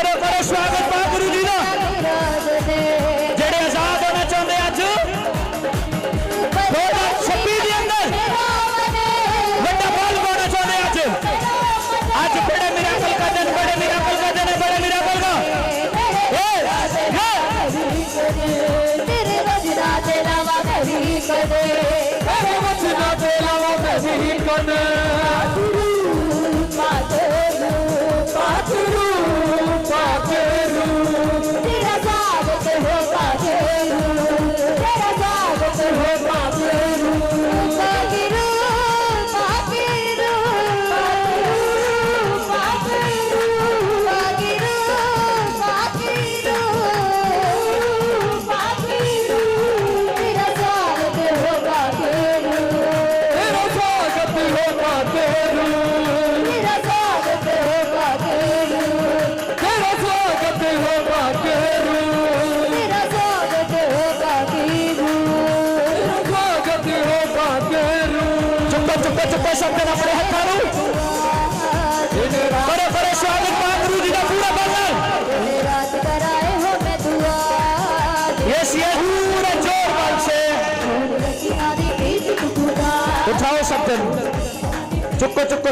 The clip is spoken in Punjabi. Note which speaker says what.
Speaker 1: ਕਰੋ ਕਰੋ, ਸਵਾਗਤ ਵਾਹਿਗੁਰੂ ਜੀ ਦਾ। ਜਿਹੜੇ ਆਜ਼ਾਦ ਹੋਣਾ ਚਾਹੁੰਦੇ ਅੱਜ 2026 ਦੇ ਅੰਦਰ ਵੱਡਾ ਫਲ ਪਾਉਣਾ ਚਾਹੁੰਦੇ ਅੱਜ। ਅੱਜ ਬੜੇ ਮਿਰਾਕਲ ਕਰਦੇ ਨੇ ਬੜੇ ਮਿਰਾਕਲ ਕਰਦੇ ਨੇ ਬੜੇ ਮਿਰਾਕਲ ਦਾ
Speaker 2: ਤੇਰੇ ਵਜਦਾ ਤੇ ਲਾਵਾ ਕਰੀ ਕਦੇ
Speaker 1: चुप्पे शब्द ना पड़े हथ मारू बड़े बड़े स्वागत मान
Speaker 2: गुरु जी का पूरा बंधन
Speaker 1: यस ये पूरा जोर बल से उठाओ शब्द चुप्पो चुप्पो